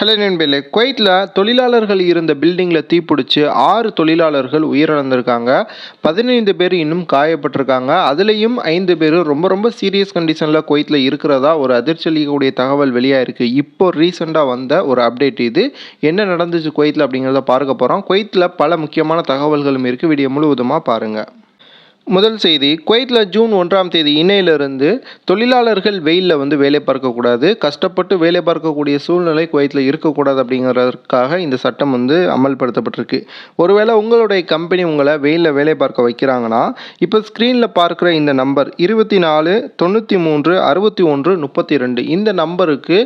Hello நண்பர்களே குவைத்தில் தொழிலாளர்கள் இருந்த பில்டிங்கில் தீப்பிடிச்சு ஆறு தொழிலாளர்கள் உயிரிழந்திருக்காங்க. பதினைந்து பேர் இன்னும் காயப்பட்டிருக்காங்க. அதுலேயும் ஐந்து பேர் ரொம்ப ரொம்ப சீரியஸ் கண்டிஷனில் குவைத்தில் இருக்கிறதா ஒரு அதிர்ச்சி அளிக்கக்கூடிய தகவல் வெளியாயிருக்கு. இப்போ ரீசெண்டாக வந்த ஒரு அப்டேட் இது. என்ன நடந்துச்சு குவைத்தில் அப்படிங்கிறத பார்க்க போகிறோம் குவைத்தில் பல முக்கியமான தகவல்களும் இருக்குது வீடியோ முழுவதுமாக பாருங்கள் முதல் செய்தி குவைத்தில் ஜூன் ஒன்றாம் தேதி இன்னையிலிருந்து தொழிலாளர்கள் வெயிலில் வந்து வேலை பார்க்கக்கூடாது கஷ்டப்பட்டு வேலை பார்க்கக்கூடிய சூழ்நிலை குவைத்தில் இருக்கக்கூடாது அப்படிங்கிறதுக்காக இந்த சட்டம் வந்து அமல்படுத்தப்பட்டிருக்கு. ஒருவேளை உங்களுடைய கம்பெனி உங்களை வெயிலில் வேலை பார்க்க வைக்கிறாங்கன்னா இப்போ ஸ்க்ரீனில் பார்க்குற இந்த நம்பர் இருபத்தி நாலு தொண்ணூற்றி மூன்று அறுபத்தி ஒன்று முப்பத்தி ரெண்டு இந்த நம்பருக்கு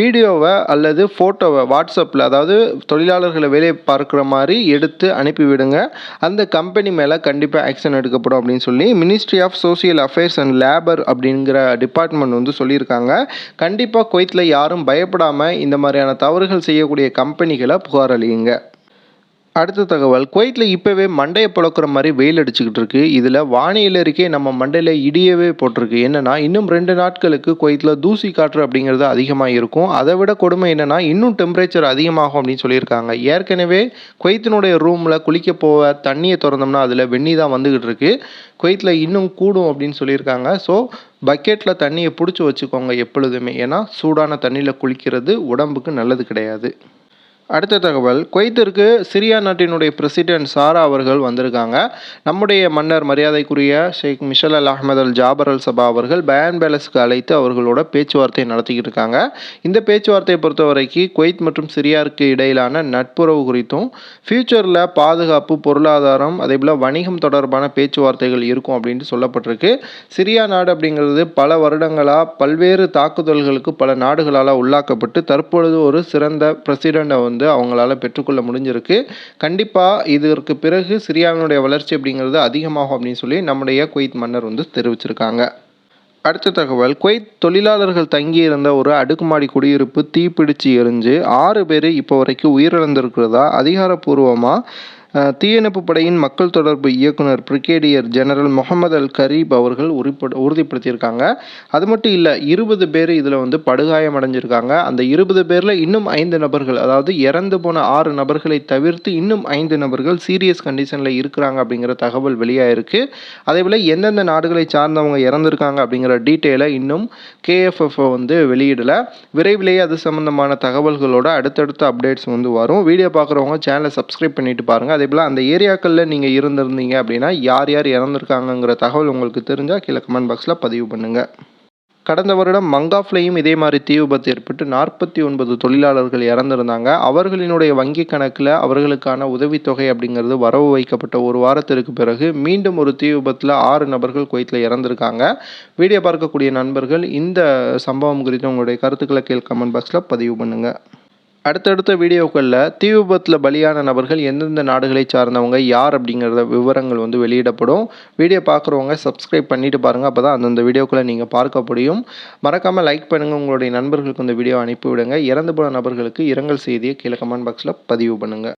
வீடியோவை அல்லது ஃபோட்டோவை வாட்ஸ்அப்பில் அதாவது தொழிலாளர்களை வேலை பார்க்குற மாதிரி எடுத்து அனுப்பிவிடுங்க. அந்த கம்பெனி மேலே கண்டிப்பாக ஆக்ஷன் எடுக்கப்படும் அப்படின்னு சொல்லி ministry of social affairs and labour அப்படிங்கிற டிபார்ட்மெண்ட் வந்து சொல்லியிருக்காங்க. கண்டிப்பாக குவைத்தில் யாரும் பயப்படாமல் இந்த மாதிரியான தவறுகள் செய்யக்கூடிய கம்பெனிகளை புகார் அளியுங்க. அடுத்த தகவல் குவைத்தில் இப்போவே மண்டையை பிளக்குற மாதிரி வெயில் அடிச்சுக்கிட்டு இருக்கு. இதில் வானியில் இருக்கே நம்ம மண்டையில் இடியவே போட்டிருக்கு. என்னன்னா இன்னும் ரெண்டு நாட்களுக்கு குவைத்தில் தூசி காற்று அப்படிங்கிறது அதிகமாக இருக்கும். அதை விட கொடுமை என்னன்னா இன்னும் டெம்பரேச்சர் அதிகமாகும் அப்படின்னு சொல்லியிருக்காங்க. ஏற்கனவே குவைத்தினுடைய ரூமில் குளிக்க போக தண்ணியை திறந்தோம்னா அதில் வெந்நி தான் வந்துக்கிட்டு இருக்கு. குவைத்தில் இன்னும் கூடும் அப்படின்னு சொல்லியிருக்காங்க. ஸோ பக்கெட்டில் தண்ணியை பிடிச்சி வச்சுக்கோங்க எப்பொழுதுமே. ஏன்னா சூடான தண்ணியில் குளிக்கிறது உடம்புக்கு நல்லது கிடையாது. அடுத்த தகவல் குவைத்திற்கு சிரியா நாட்டினுடைய பிரசிடென்ட் சாரா அவர்கள் வந்திருக்காங்க. நம்முடைய மன்னர் மரியாதைக்குரிய Sheikh Mishal Al Ahmad Al Jaber Al Sabah அவர்கள் பயான் பேலஸ்க்கு அழைத்து அவர்களோட பேச்சுவார்த்தை நடத்திக்கிட்டு இருக்காங்க. இந்த பேச்சுவார்த்தையை பொறுத்த வரைக்கும் குவைத் மற்றும் சிரியாவுக்கு இடையிலான நட்புறவு குறித்தும் ஃப்யூச்சரில் பாதுகாப்பு பொருளாதாரம் அதே போல் வணிகம் தொடர்பான பேச்சுவார்த்தைகள் இருக்கும் அப்படின்ட்டு சொல்லப்பட்டிருக்கு. சிரியா நாடு அப்படிங்கிறது பல வருடங்களாக பல்வேறு தாக்குதல்களுக்கு பல நாடுகளால் உள்ளாக்கப்பட்டு தற்பொழுது ஒரு சிறந்த பிரசிடெண்ட்டை வந்து வந்து அவங்களால பெற்றுக்கொள்ள முடிஞ்சிருக்கு. கண்டிப்பாக இதற்கு பிறகு சிரியாவினுடைய வளர்ச்சி அப்படிங்கிறது அதிகமாகும் அப்படின்னு சொல்லி நம்முடைய குவைத் மன்னர் வந்து தெரிவிச்சிருக்காங்க. அடுத்த தகவல் குவைத் தொழிலாளர்கள் தங்கியிருந்த ஒரு அடுக்குமாடி குடியிருப்பு தீப்பிடிச்சு எரிஞ்சு ஆறு பேர் இப்போ வரைக்கும் உயிரிழந்திருக்கிறதா அதிகாரப்பூர்வமாக தீயணைப்பு படையின் மக்கள் தொடர்பு இயக்குனர் brigadier general Muhammad Al Gharib அவர்கள் உறுப்ப உறுதிப்படுத்தியிருக்காங்க. அது மட்டும் இல்லை இருபது பேர் இதில் வந்து படுகாயம் அடைஞ்சிருக்காங்க. அந்த இருபது பேரில் இன்னும் ஐந்து நபர்கள் அதாவது இறந்து போன ஆறு நபர்களை தவிர்த்து இன்னும் ஐந்து நபர்கள் சீரியஸ் கண்டிஷனில் இருக்கிறாங்க அப்படிங்கிற தகவல் வெளியாயிருக்கு. அதே போல் எந்தெந்த நாடுகளை சார்ந்தவங்க இறந்துருக்காங்க அப்படிங்கிற டீட்டெயிலை இன்னும் கேஎஃப்எஃப் வந்து வெளியிடலை. விரைவிலேயே அது சம்மந்தமான தகவல்களோட அடுத்தடுத்த அப்டேட்ஸ் வந்து வரும். வீடியோ பார்க்குறவங்க சேனலை சப்ஸ்கிரைப் பண்ணிட்டு பாருங்கள் அதே போல் அந்த ஏரியாக்களில் நீங்கள் இருந்திருந்தீங்க அப்படின்னா யார் யார் இறந்துருக்காங்கங்கிற தகவல் உங்களுக்கு தெரிஞ்சால் கீழே கமெண்ட் பாக்ஸில் பதிவு பண்ணுங்கள் கடந்த வருடம் மங்காஃப்லையும் இதே மாதிரி தீ விபத்து ஏற்பட்டு நாற்பத்தி ஒன்பது தொழிலாளர்கள் இறந்திருந்தாங்க. அவர்களினுடைய வங்கி கணக்கில் அவர்களுக்கான உதவித்தொகை அப்படிங்கிறது வரவு வைக்கப்பட்ட ஒரு வாரத்திற்கு பிறகு மீண்டும் ஒரு தீ விபத்தில் ஆறு நபர்கள் குவைத்தில் இறந்திருக்காங்க. வீடியோ பார்க்கக்கூடிய நண்பர்கள் இந்த சம்பவம் குறித்து உங்களுடைய கருத்துக்களை கீழ் கமெண்ட் பாக்ஸில் பதிவு பண்ணுங்கள் அடுத்தடுத்த வீடியோக்களில் தீ விபத்தில் பலியான நபர்கள் எந்தெந்த நாடுகளை சார்ந்தவங்க யார் அப்படிங்கிறத விவரங்கள் வந்து வெளியிடப்படும். வீடியோ பார்க்குறவங்க சப்ஸ்கிரைப் பண்ணிவிட்டு பாருங்கள் அப்போ தான் அந்தந்த வீடியோக்களை நீங்கள் பார்க்க முடியும். மறக்காமல் லைக் பண்ணுங்கள் உங்களுடைய நண்பர்களுக்கு இந்த வீடியோ அனுப்பிவிடுங்க. இறந்து போன நபர்களுக்கு இரங்கல் செய்தியை கீழே கமெண்ட் பாக்ஸில் பதிவு பண்ணுங்கள்